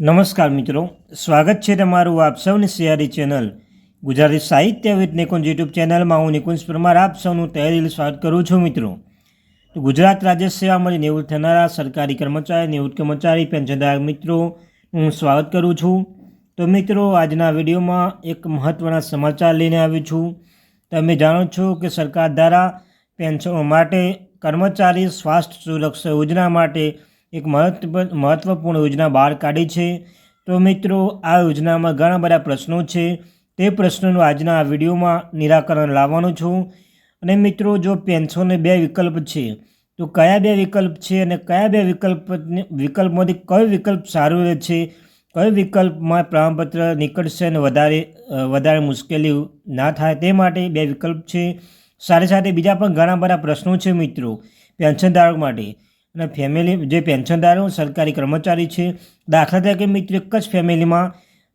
નમસ્કાર મિત્રો. સ્વાગત છે તમારું આપ સૌની સિયારી ચેનલ ગુજરાતી સાહિત્ય વિથ નિકુંજ યુટ્યુબ ચેનલમાં. હું નિકુંજ પરમાર, આપ સૌનું તહેદિલ સ્વાગત કરું છું મિત્રો. ગુજરાત રાજ્ય સેવામાંથી નિવૃત્ત થનારા સરકારી કર્મચારી, નિવૃત્ત કર્મચારી પેન્શનધારક મિત્રો, હું સ્વાગત કરું છું. તો મિત્રો, આજના વિડીયોમાં એક મહત્ત્વના સમાચાર લઈને આવ્યો છું. તમે જાણો છો કે સરકાર દ્વારા પેન્શનો માટે કર્મચારી સ્વાસ્થ્ય સુરક્ષા યોજના માટે એક મહત્વ મહત્ત્વપૂર્ણ યોજના બહાર કાઢી છે. તો મિત્રો, આ યોજનામાં ઘણા બધા પ્રશ્નો છે. તે પ્રશ્નોનું આજના આ વિડીયોમાં નિરાકરણ લાવવાનું છું. અને મિત્રો, જો પેન્શનને બે વિકલ્પ છે, તો કયા બે વિકલ્પ છે અને કયા બે વિકલ્પ વિકલ્પમાંથી કયો વિકલ્પ સારો રહે છે કયો વિકલ્પમાં પ્રમાણપત્ર નીકળશે અને વધારે વધારે મુશ્કેલી ના થાય તે માટે બે વિકલ્પ છે. સાથે સાથે બીજા પણ ઘણા બધા પ્રશ્નો છે મિત્રો પેન્શનધારક માટે. અને ફેમિલી જે પેન્શનદારો સરકારી કર્મચારી છે. દાખલા તરીકે મિત્રો, એક જ ફેમિલીમાં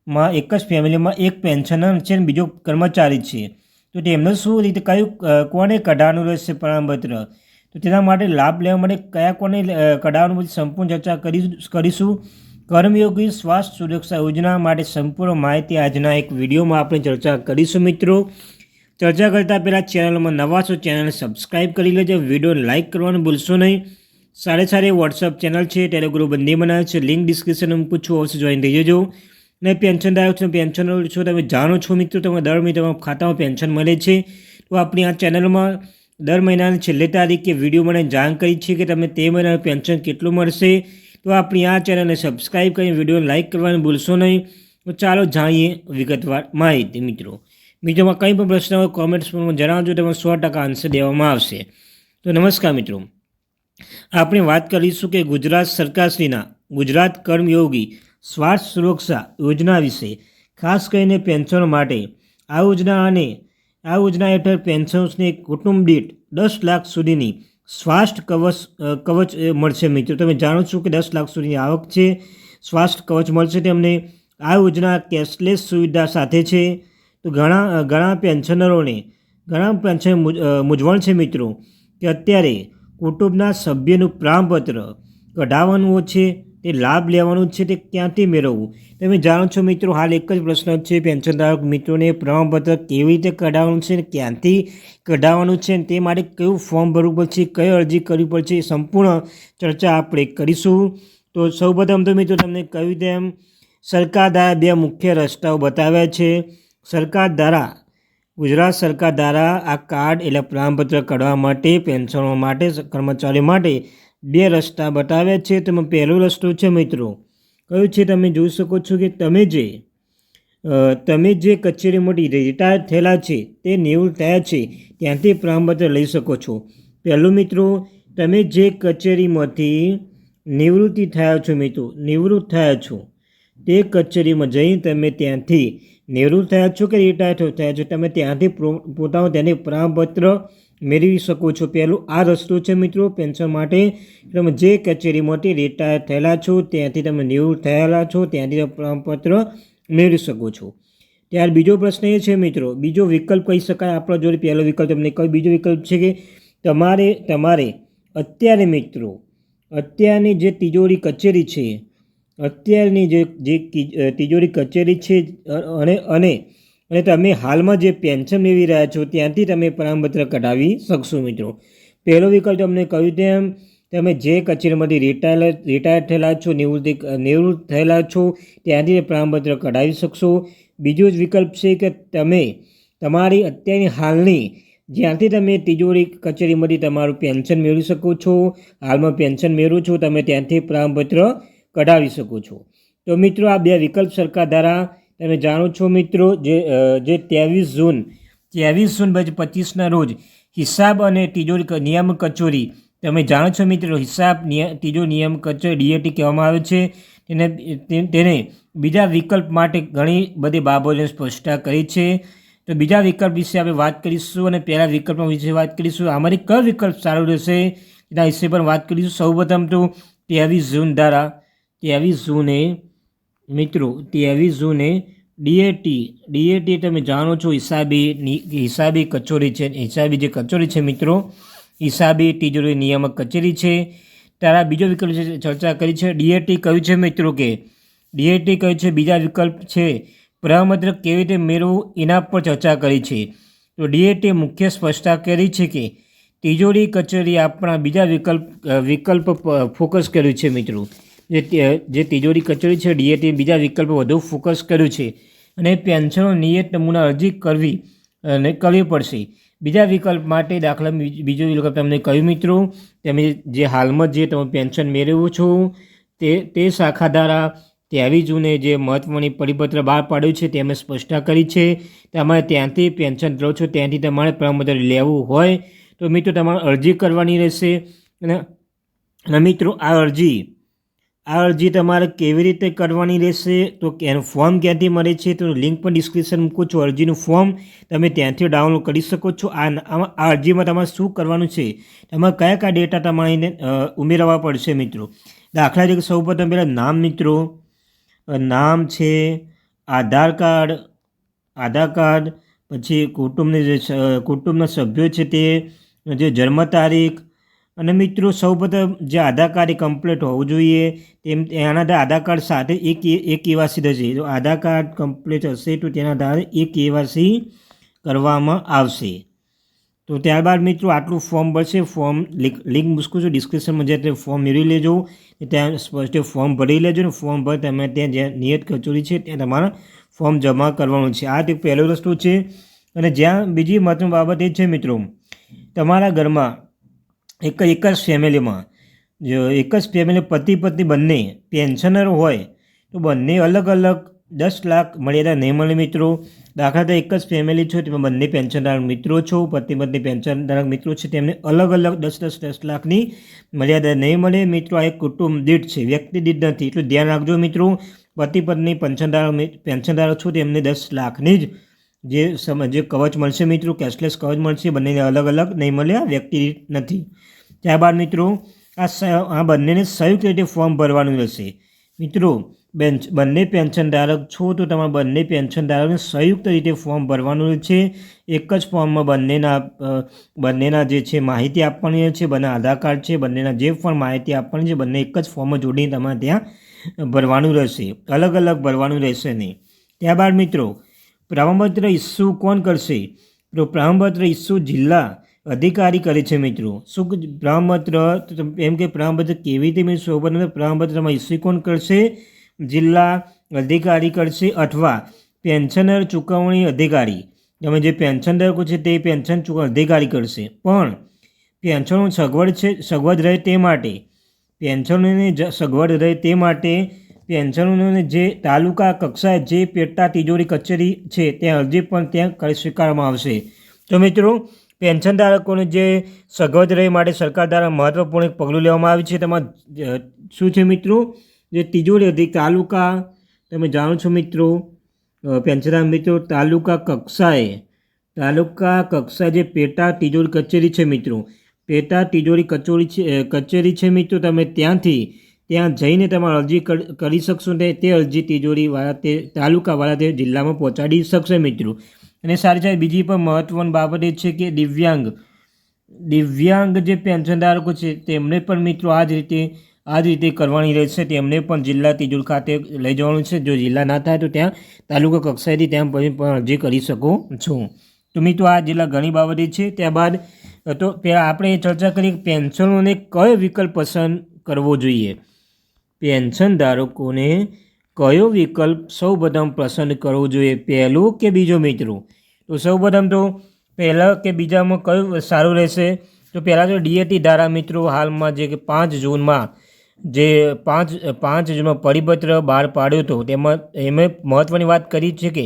માં એક જ ફેમિલીમાં એક પેન્શનર છે અને બીજો કર્મચારી છે. તો તેમને શું રીતે, કયું કોને કઢાવવાનું રહેશે પ્રમાણપત્ર? તો તેના માટે લાભ લેવા માટે કયા કોને કઢાવવાનું બધી સંપૂર્ણ ચર્ચા કરી કરીશું. કર્મયોગી સ્વાસ્થ્ય સુરક્ષા યોજના માટે સંપૂર્ણ માહિતી આજના એક વિડીયોમાં આપણે ચર્ચા કરીશું મિત્રો. ચર્ચા કરતાં પહેલાં ચેનલમાં નવા છો ચેનલને સબસ્ક્રાઈબ કરી લેજો. વીડિયો લાઇક કરવાનું ભૂલશો નહીં. સાડે વોટ્સઅપ ચેનલ છે ટેલિગ્રુપ બંને છે લિંક ડિસ્ક્રિપ્શન મૂકું છું અવશ્ય જોઈન થઈ જજો. ને પેન્શનધારક છો પેન્શન છો, તમે જાણો છો મિત્રો, તમે દર મહિને તમારા ખાતામાં પેન્શન મળે છે. તો આપણી આ ચેનલમાં દર મહિનાની છેલ્લી તારીખે વીડિયો મને જાણ કરી છે કે તમે તે મહિનાનું પેન્શન કેટલું મળશે. તો આપણી આ ચેનલને સબસ્ક્રાઈબ કરી વીડિયો લાઇક કરવાનું ભૂલશો નહીં. તો ચાલો જાણીએ વિગતવાર માહિતી મિત્રો. મિત્રોમાં કંઈ પણ પ્રશ્ન હોય કોમેન્ટ્સમાં જણાવજો, તમે સો ટકા આન્સર દેવામાં આવશે. તો નમસ્કાર મિત્રો. આપણે વાત કરીશું કે ગુજરાત સરકારશ્રીના ગુજરાત કર્મયોગી સ્વાસ્થ્ય સુરક્ષા યોજના વિશે, ખાસ કરીને પેન્શન માટે. આ યોજના અને આ યોજના હેઠળ પેન્શન્સને કુટુંબ દીઠ દસ લાખ સુધીની સ્વાસ્થ્ય કવચ કવચ મળશે. મિત્રો, તમે જાણો છો કે દસ લાખ સુધીની આવક છે સ્વાસ્થ્ય કવચ મળશે તેમને. આ યોજના કેશલેસ સુવિધા સાથે છે. તો ઘણા ઘણા પેન્શનરોને, ઘણા પેન્શન મૂંઝવણ છે મિત્રો, કે અત્યારે કુટુંબના સભ્યનું પ્રમાણપત્ર કઢાવવાનું છે, તે લાભ લેવાનું છે, તે ક્યાંથી મેળવવું? તમે જાણો છો મિત્રો, હાલ એક જ પ્રશ્ન છે, પેન્શનધારક મિત્રોને પ્રમાણપત્ર કેવી રીતે કઢાવવાનું છે ક્યાંથી કઢાવવાનું છે તે માટે કયું ફોર્મ ભરવું પડશે, કઈ અરજી કરવી પડશે, એ સંપૂર્ણ ચર્ચા આપણે કરીશું. તો સૌપ્રથમ તો મિત્રો તમને કહ્યું તેમ, સરકાર દ્વારા બે મુખ્ય રસ્તાઓ બતાવ્યા છે. સરકાર દ્વારા ગુજરાત સરકાર દ્વારા આ કાર્ડ એટલે પ્રમાણપત્ર કાઢવા માટે, પેન્શનો માટે, કર્મચારીઓ માટે બે રસ્તા બતાવ્યા છે. તેમાં પહેલો રસ્તો છે મિત્રો, કયો છે તમે જોઈ શકો છો કે તમે જે તમે જે કચેરીમાંથી રિટાયર થયેલા છે તે નિવૃત્ત થયા છે ત્યાંથી પ્રમાણપત્ર લઈ શકો છો. પહેલું મિત્રો, તમે જે કચેરીમાંથી નિવૃત્તિ થયા છો મિત્રો, નિવૃત્ત થયા છો તે કચેરીમાં જઈ તમે ત્યાંથી નિવૃત્ત થયા છો કે રિટાયર થયા? છો. તમે ત્યાંથી પોતાનું તેને પ્રમાણપત્ર મેળવી શકો છો. પહેલું આ રસ્તો છે મિત્રો, પેન્શન માટે. તમે જે કચેરીમાંથી રિટાયર થયેલા છો, ત્યાંથી તમે નિવૃત્ત થયેલા છો, ત્યાંથી તમે પ્રમાણપત્ર મેળવી શકો છો. ત્યાર બીજો પ્રશ્ન એ છે મિત્રો, બીજો વિકલ્પ કહી શકાય આપણો જોડે? પહેલો વિકલ્પ તમને કહ્યું બીજો વિકલ્પ છે કે તમારે તમારે અત્યારે મિત્રો, અત્યારની જે તિજોરી કચેરી છે અત્યારની જે જે તિજોરી કચેરી છે અને અને અને તમે હાલમાં જે પેન્શન મેળવી રહ્યા છો, ત્યાંથી તમે પ્રમાણપત્ર કઢાવી શકશો મિત્રો. પહેલો વિકલ્પ તમને કહ્યું તેમ, તમે જે કચેરીમાંથી રિટાયર રિટાયર થયેલા છો, નિવૃત્તિ, નિવૃત્ત થયેલા છો, ત્યાંથી પ્રમાણપત્ર કઢાવી શકશો. બીજો જ વિકલ્પ છે કે તમે તમારી અત્યારની હાલની, જ્યાંથી તમે તિજોરી કચેરીમાંથી તમારું પેન્શન મેળવી શકો છો, હાલમાં પેન્શન મેળવો છો, તમે ત્યાંથી પ્રમાણપત્ર કઢાવી શકો છો. તો મિત્રો, આ બે વિકલ્પ સરકાર દ્વારા તમે જાણો છો મિત્રો, જે જે ત્રેવીસ જૂન ત્રેવીસ જૂન બે હજાર પચીસના રોજ હિસાબ અને તિજોરી નિયમ કચોરી. તમે જાણો છો મિત્રો, હિસાબ તિજોરી નિયમ કચોરી, ડીએટી કહેવામાં આવે છે. તેને તેને બીજા વિકલ્પ માટે ઘણી બધી બાબતોને સ્પષ્ટતા કરી છે. તો બીજા વિકલ્પ વિશે આપણે વાત કરીશું અને પહેલા વિકલ્પ વિશે વાત કરીશું. આમાંથી કયો વિકલ્પ સારો રહેશે? એના વિશે પણ વાત કરીશું. સૌપ્રથમ તો ત્રેવીસ જૂન દ્વારા ત્રેવીસ જૂને મિત્રો ત્રેવીસ જૂને ડીએટી ડીએટી તમે જાણો છો, હિસાબી હિસાબી કચોરી છે, હિસાબી જે કચોરી છે, મિત્રો, હિસાબી તિજોરી નિયામક કચેરી છે. તારા બીજો વિકલ્પ છે, ચર્ચા કરી છે. ડીએટી કહ્યું છે, મિત્રો, કે ડીએટી કહ્યું છે, બીજા વિકલ્પ છે, પ્રમાણપત્ર કેવી રીતે મેળવવું, એના પર ચર્ચા કરી છે. તો ડીએટી મુખ્ય સ્પષ્ટતા કરી છે કે તિજોરી કચેરી આપણા બીજા વિકલ્પ વિકલ્પ ફોકસ કર્યું છે, મિત્રો. જે જે તિજોરી કચેરી છે ડીએટીએ બીજા વિકલ્પ વધુ ફોકસ કર્યું છે. અને પેન્શનો નિયત નમૂના અરજી કરવી અને કરવી પડશે. બીજા વિકલ્પ માટે દાખલા બીજો વિકલ્પ તમને કહ્યું મિત્રો, તમે જે હાલમાં જે તમે પેન્શન મેળવો છો, તે તે શાખા દ્વારા ત્યાવી જૂને જે મહત્ત્વની પરિપત્ર બહાર પાડ્યું છે તેમાં સ્પષ્ટતા કરી છે. તમારે ત્યાંથી પેન્શન લો છો, ત્યાંથી તમારે પ્રમાણપત્ર લેવું હોય, તો મિત્રો તમારે અરજી કરવાની રહેશે. અને મિત્રો આ અરજી આ અરજી તમારે કેવી રીતે કરવાની રહેશે? તો ફોર્મ ક્યાંથી મળે છે? તો લિંક પણ ડિસ્ક્રિપ્શન મૂકું છું. અરજીનું ફોર્મ તમે ત્યાંથી ડાઉનલોડ કરી શકો છો. આ આ અરજીમાં તમારે શું કરવાનું છે? તમારે કયા કયા ડેટા તમારે ઉમેરવા પડશે મિત્રો? દાખલા તરીકે સૌપ્રથમ પહેલાં નામ મિત્રો. નામ છે, આધાર કાર્ડ આધાર કાર્ડ, પછી કુટુંબની જે કુટુંબના સભ્યો છે તે, જે જન્મ તારીખ અને મિત્રો, સૌપ્રથમ જે આધાર કાર્ડ એ કમ્પ્લીટ હોવું જોઈએ, તેમ એના આધાર કાર્ડ સાથે એક એક કેવાસી થશે. જો આધાર કાર્ડ કમ્પ્લીટ હશે, તો તેના આધારે એક કેવાસી કરવામાં આવશે. તો ત્યારબાદ મિત્રો, આટલું ફોર્મ ભરશે ફોર્મ લિંક મૂકું છું. ડિસ્ક્રિપ્શનમાં જે તે ફોર્મ મેળવી લેજો. ત્યાં સ્પષ્ટ ફોર્મ ભરી લેજો ને ફોર્મ ભર તમે ત્યાં જ્યાં નિયત કચોરી છે, ત્યાં તમારે ફોર્મ જમા કરવાનું છે. આ તે પહેલો રસ્તો છે. અને જ્યાં બીજી મહત્વની બાબત એ છે મિત્રો, તમારા ઘરમાં એક એક જ ફેમિલીમાં જો એક જ ફેમિલી પતિ પત્ની બંને પેન્શનર હોય, તો બંને અલગ અલગ દસ લાખ મર્યાદા નહીં મળે મિત્રો. દાખલા તરીકે એક જ ફેમિલી છો, તેમાં બંને પેન્શનધારક મિત્રો છો, પતિ પત્ની પેન્શનધારક મિત્રો છે, તેમને અલગ અલગ દસ દસ દસ લાખની મર્યાદા નહીં મળે. મિત્રો, આ એક કુટુંબ દીઠ છે, વ્યક્તિ દીઠ નથી. એટલું ધ્યાન રાખજો મિત્રો. પતિ પત્ની પેન્શનધારક મિ- પેન્શનધારક છો, તેમને દસ લાખની જ જે જે કવચ મળશે મિત્રો, કેશલેસ કવચ મળશે, બંનેને અલગ અલગ નહીં મળે વ્યક્તિ નથી. ત્યારબાદ મિત્રો, આ આ બંનેને સંયુક્ત રીતે ફોર્મ ભરવાનું રહેશે. મિત્રો બેન બંને પેન્શનધારક છો તો તમારે બંને પેન્શનધારકને સંયુક્ત રીતે ફોર્મ ભરવાનું છે એક જ ફોર્મમાં બંનેના બંનેના જે છે માહિતી આપવાની છે, બંને આધાર કાર્ડ છે, બંનેના જે પણ માહિતી આપવાની છે, બંને એક જ ફોર્મમાં જોડીને તમારે ત્યાં ભરવાનું રહેશે. અલગ અલગ ભરવાનું રહેશે નહીં. ત્યારબાદ મિત્રો પ્રમાણપત્ર ઇસ્યુ કોણ કરશે? તો પ્રમાણપત્ર ઇસ્યુ જિલ્લા અધિકારી કરે છે મિત્રો. શું પ્રમાણપત્ર એમ કે પ્રમાણપત્ર કેવી રીતે મિત્રો નથી પ્રમાણપત્રમાં ઇસ્યુ કોણ કરશે? જિલ્લા અધિકારી કરશે અથવા પેન્શનર ચૂકવણી અધિકારી? તમે જે પેન્શન ધારકો છે તે પેન્શન અધિકારી કરશે. પણ પેન્શનની સગવડ છે, સગવડ રહે તે માટે. પેન્શનની સગવડ રહે તે માટે પેન્શનોને જે તાલુકા કક્ષાએ જે પેટા તિજોરી કચેરી છે ત્યાં અરજી પણ ત્યાં સ્વીકારવામાં આવશે. તો મિત્રો, પેન્શન ધારકોને જે સગવડ રહે માટે સરકાર દ્વારા મહત્વપૂર્ણ એક પગલું લેવામાં આવ્યું છે. તેમાં શું છે મિત્રો? જે તિજોરી અધિક તાલુકા, તમે જાણો છો મિત્રો પેન્શનદાર મિત્રો, તાલુકા કક્ષાએ તાલુકા કક્ષાએ જે પેટા તિજોરી કચેરી છે મિત્રો, પેટા તિજોરી કચોરી છે કચેરી છે મિત્રો, તમે ત્યાંથી ત્યાં જઈને તમારે અરજી કરી શકશો ને તે અરજી તિજોરીવાળા તે તાલુકાવાળા તે જિલ્લામાં પહોંચાડી શકશે મિત્રો. અને સારી સારી બીજી પણ મહત્ત્વની બાબત એ છે કે દિવ્યાંગ દિવ્યાંગ જે પેન્શનધારકો છે તેમને પણ મિત્રો આ જ રીતે, આ જ રીતે કરવાની રહેશે. તેમને પણ જિલ્લા તિજોરી ખાતે લઈ જવાનું છે. જો જિલ્લા ના થાય તો ત્યાં તાલુકા કક્ષાએથી ત્યાં પણ અરજી કરી શકો છો. તો મિત્રો આ જિલ્લા ઘણી બાબતે છે. ત્યારબાદ, તો આપણે ચર્ચા કરી કે પેન્શનોને કયો વિકલ્પ પસંદ કરવો જોઈએ. પેન્શન ધારકોને કયો વિકલ્પ સૌપ્રથમ પસંદ કરવો જોઈએ? પહેલો કે બીજો મિત્રો? તો સૌપ્રથમ તો પહેલાં કે બીજામાં કયું સારું રહેશે? તો પહેલાં તો ડીએટી ધારા મિત્રો હાલમાં જે કે પાંચ જૂનમાં જે પાંચ પાંચ જૂનમાં પરિપત્ર બહાર પાડ્યો હતો, તેમાં એમાં મહત્ત્વની વાત કરી છે કે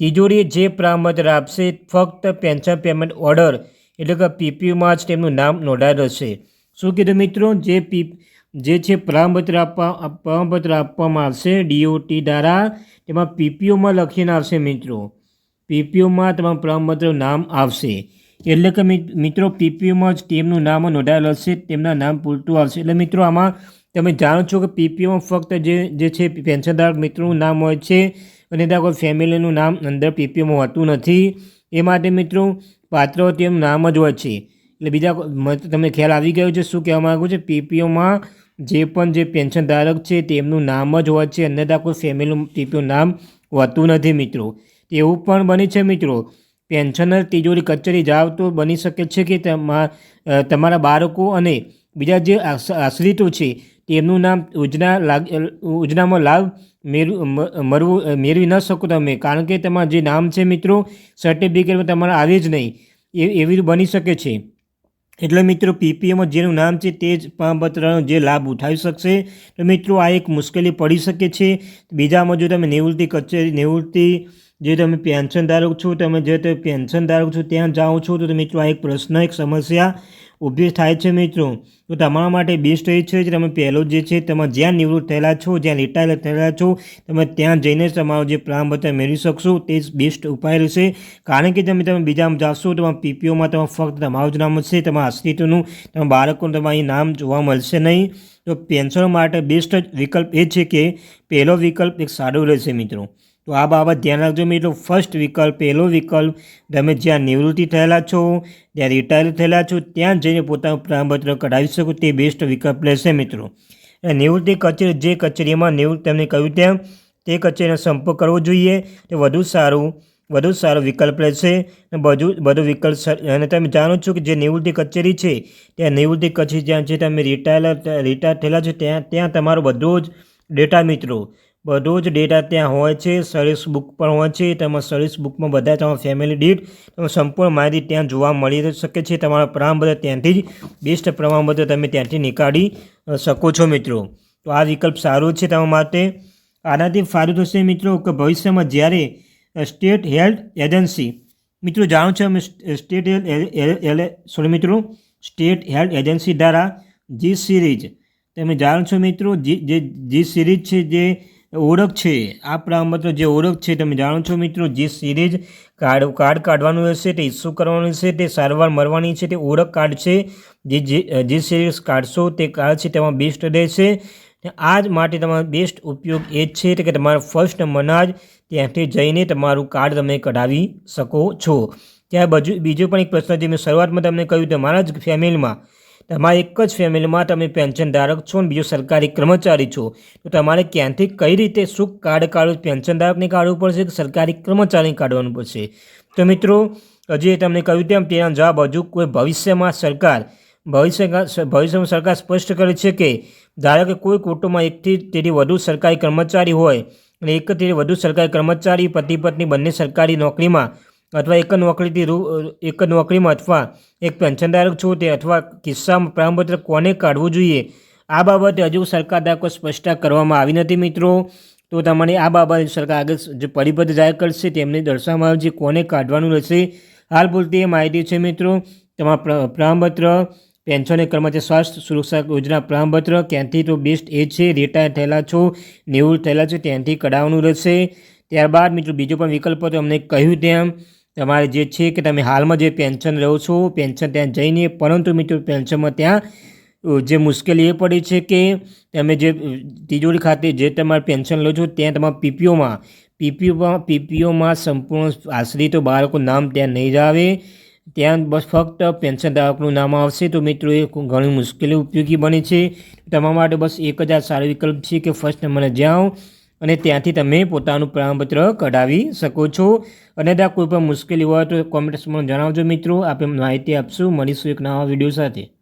તિજોરી જે પ્રમાણપત્ર આપશે ફક્ત પેન્શન પેમેન્ટ ઓર્ડર એટલે કે પીપીયુમાં જ તેમનું નામ નોંધાયેલ હશે. શું કીધું મિત્રો? જે પી જે છે પ્રમાણપત્ર આપવા આપ- પ્રમાણપત્ર આપવામાં આવશે ડીઓટી દ્વારા. તેમાં પીપીઓમાં લખીને આવશે મિત્રો. પીપીઓમાં તમારું પ્રમાણપત્ર નામ આવશે. એટલે કે મિત- મિત્રો પીપીઓમાં જ તેમનું નામ નોંધાયેલ હશે, તેમના નામ પૂરતું આવશે. એટલે મિત્રો, આમાં તમે જાણો છો કે પીપીઓમાં ફક્ત જે જે છે પેન્શનધારક મિત્રોનું નામ હોય છે અને ત્યાં કોઈ ફેમિલીનું નામ અંદર પીપીઓમાં હોતું નથી. એ માટે મિત્રો, પાત્ર તેમનું નામ જ હોય છે. એટલે બીજા તમે ખ્યાલ આવી ગયો છે, શું કહેવા માગું છે? પીપીઓમાં જે પણ જે પેન્શન ધારક છે, તેમનું નામ જ હોય છે અન્યથા કોઈ ફેમિલી પીપીઓ નામ હોતું નથી મિત્રો. એવું પણ બને છે મિત્રો. પેન્શનર તિજોરી કચેરી જાઓ તો બની શકે છે કે તમા તમારા બાળકો અને બીજા જે આશ- આશ્રિતો છે, તેમનું નામ યોજના લાગ યોજનામાં લાભ મળવું મેળવી ન શકો તમે. કારણ કે તમારું જે નામ છે મિત્રો સર્ટિફિકેટમાં તમારે આવે જ નહીં. એ, એવી બની શકે છે. એટલે મિત્રો પીપીએમાં જેનું નામ છે તે જ પ્રમાણપત્રનો જે લાભ ઉઠાવી શકશે. તો મિત્રો, આ એક મુશ્કેલી પડી શકે છે. બીજામાં જો તમે નિવૃત્તિ કચેરી નિવૃત્તિ જે તમે પેન્શન ધારક છો, તમે જે તે પેન્શન ધારક છો, ત્યાં જાઓ છો, તો મિત્રો, આ એક પ્રશ્ન, એક સમસ્યા. ઊભી થાય છે મિત્રો. તો તમારા માટે બેસ્ટ એ છે કે તમે પહેલો જે છે તમે જ્યાં નિવૃત્ત થયેલા છો, જ્યાં રિટાયર થયેલા છો, તમે ત્યાં જઈને તમારો જે પ્લાન બધા મેળવી શકશો. તે બેસ્ટ ઉપાય રહેશે. કારણ કે તમે તમે બીજામાં જાશો, તમારા પીપીઓમાં તમે ફક્ત તમારું જ નામ હશે તમારા અસ્તિત્વનું, તમારા બાળકોનું તમારું નામ જોવા મળશે નહીં. તો પેન્શન માટે બેસ્ટ વિકલ્પ એ છે કે પહેલો વિકલ્પ એક સારો રહેશે મિત્રો. તો આ બાબત ધ્યાન રાખજો મિત્રો. ફર્સ્ટ વિકલ્પ, પહેલો વિકલ્પ, તમે જ્યાં નિવૃત્તિ થયેલા છો, જ્યાં રિટાયર થયેલા છો, ત્યાં જઈને પોતાનું પ્રમાણપત્ર કઢાવી શકો. તે બેસ્ટ વિકલ્પ રહેશે મિત્રો. અને નિવૃત્તિ કચેરી, જે કચેરીમાં નિવૃત્ત તમને કહ્યું તેમ, તે કચેરીનો સંપર્ક કરવો જોઈએ. તે વધુ સારું, વધુ સારો વિકલ્પ રહેશે અને બધું બધું વિકલ્પ અને તમે જાણો છો કે જે નિવૃત્તિ કચેરી છે, ત્યાં નિવૃત્તિ કચેરી જ્યાં છે તમે રિટાયર રિટાયર થયેલા છો, ત્યાં ત્યાં તમારો બધો જ ડેટા મિત્રો. બધો જ ડેટા ત્યાં હોય છે. સર્વિસ બુક પણ હોય છે. તેમાં સર્વિસ બુકમાં બધા તમારા ફેમિલી ડીટ તમે સંપૂર્ણ માહિતી ત્યાં જોવા મળી શકે છે. તમારા પ્રમાણપત્ર ત્યાંથી જ બેસ્ટ પ્રમાણપત્ર તમે ત્યાંથી નીકાળી શકો છો મિત્રો. તો આ વિકલ્પ સારો છે તમારા માટે. આનાથી ફાયદો થશે મિત્રો કે ભવિષ્યમાં જ્યારે સ્ટેટ હેલ્થ એજન્સી મિત્રો જાણો છો અમે સ્ટેટ હેલ્થ સોરી મિત્રો સ્ટેટ હેલ્થ એજન્સી દ્વારા જી સિરીઝ તમે જાણો છો મિત્રો, જે જે જી સિરીઝ છે જે ઓળખ છે. આ મતલબ જે ઓળખ છે, તમે જાણો છો મિત્રો, જે સિરીઝ કાર્ડ કાર્ડ કાઢવાનું હશે, તે ઇસ્યુ કરવાનું હશે, તે સારવાર મળવાની છે, તે ઓળખ કાર્ડ છે. જે જે સિરીઝ કાઢશો, તે કાર્ડ છે, તેમાં બેસ્ટ રહેશે. આ જ માટે તમારો બેસ્ટ ઉપયોગ એ જ છે કે તમારા ફર્સ્ટ નંબરના જ ત્યાંથી જઈને તમારું કાર્ડ તમે કઢાવી શકો છો. ત્યાં બાજુ, બીજો પણ એક પ્રશ્ન જે મેં શરૂઆતમાં તમને કહ્યું તમારા જ ફેમિલીમાં તમારા એક જ ફેમિલીમાં તમે પેન્શન ધારક છો અને બીજો સરકારી કર્મચારી છો. તો તમારે ક્યાંથી, કઈ રીતે, શું કાર્ડ કાઢવું? પેન્શન ધારકને કાઢવું પડશે કે સરકારી કર્મચારીને કાઢવાનું પડશે? તો મિત્રો, હજી તમને કહ્યું તેમ તેના જવાબ હજુ કોઈ ભવિષ્યમાં સરકાર ભવિષ્ય ભવિષ્યમાં સરકાર સ્પષ્ટ કરે છે કે ધારો કે કોઈ કુટુંબમાં એકથી તેથી વધુ સરકારી કર્મચારી હોય અને એક તેથી વધુ સરકારી કર્મચારી પતિ પત્ની બંને સરકારી નોકરીમાં અથવા એક નોકરીથી એક નોકરીમાં અથવા એક પેન્શનધારક છો તે અથવા કિસ્સામાં પ્રમાણપત્ર કોને કાઢવું જોઈએ? આ બાબતે હજુ સરકાર દ્વારા કોઈ સ્પષ્ટતા કરવામાં આવી નથી મિત્રો. તો તમારે આ બાબતે સરકાર આગળ જે પરિપત્ર જાહેર કરશે તેમને દર્શાવવામાં આવે છે કોને કાઢવાનું રહેશે. હાલ પૂરતી એ માહિતી છે મિત્રો. પ્ર- પ્રમાણપત્ર, પેન્શન એ કર્મચારી સ્વાસ્થ્ય સુરક્ષા યોજના પ્રમાણપત્ર, ક્યાંથી તો બેસ્ટ એ છે, રિટાયર થયેલા છો, નિવૃત્ત થયેલા છો, ત્યાંથી કઢાવવાનું રહેશે. ત્યારબાદ મિત્રો બીજો પણ વિકલ્પ તો અમને કહ્યું તેમ તમારે જે છે કે તમે હાલમાં જે પેન્શન રહો છો, પેન્શન ત્યાં જઈને, પરંતુ મિત્રો પેન્શનમાં ત્યાં જે મુશ્કેલી એ પડી છે કે તમે જે તિજોરી ખાતે જે તમારે પેન્શન લો છો, ત્યાં તમારા પીપીઓમાં પીપીઓમાં પીપીઓમાં સંપૂર્ણ આશ્રિતો બાળકો નામ ત્યાં નહીં જ આવે. ત્યાં બસ ફક્ત પેન્શન ધારકનું નામ આવશે. તો મિત્રો, એ ઘણી મુશ્કેલી ઉપયોગી બને છે. તમારા માટે બસ એક જ આ સારો વિકલ્પ છે કે ફર્સ્ટ નંબરે જાઓ. અને ત્યાંથી તમે પોતાનું પ્રમાણપત્ર કઢાવી શકો છો. અને ત્યાં કોઈ પણ મુશ્કેલી હોય તો કોમેન્ટ્સમાં જણાવજો મિત્રો. આપણે માહિતી આપશું. મળીશું એક નવા વીડિયો સાથે.